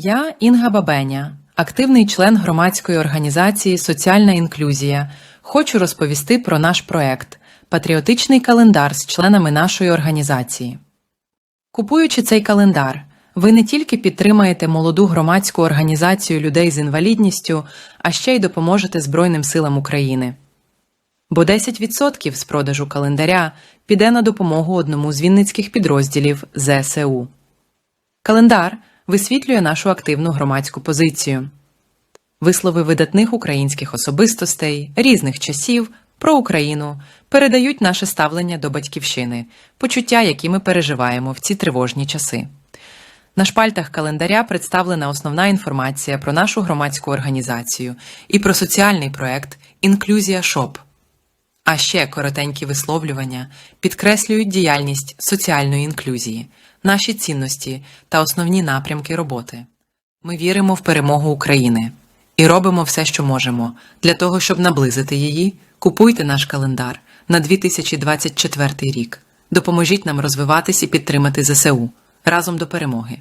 Я Інга Бабеня, активний член громадської організації Соціальна інклюзія. Хочу розповісти про наш проект Патріотичний календар з членами нашої організації. Купуючи цей календар, ви не тільки підтримаєте молоду громадську організацію людей з інвалідністю, а ще й допоможете Збройним силам України. Бо 10% з продажу календаря піде на допомогу одному з вінницьких підрозділів ЗСУ. Календар висвітлює нашу активну громадську позицію. Вислови видатних українських особистостей різних часів про Україну передають наше ставлення до батьківщини, почуття, які ми переживаємо в ці тривожні часи. На шпальтах календаря представлена основна інформація про нашу громадську організацію і про соціальний проект Інклюзія ШОП. А ще коротенькі висловлювання підкреслюють діяльність соціальної інклюзії, наші цінності та основні напрямки роботи. Ми віримо в перемогу України і робимо все, що можемо для того, щоб наблизити її. Купуйте наш календар на 2024 рік. Допоможіть нам розвиватись і підтримати ЗСУ разом до перемоги.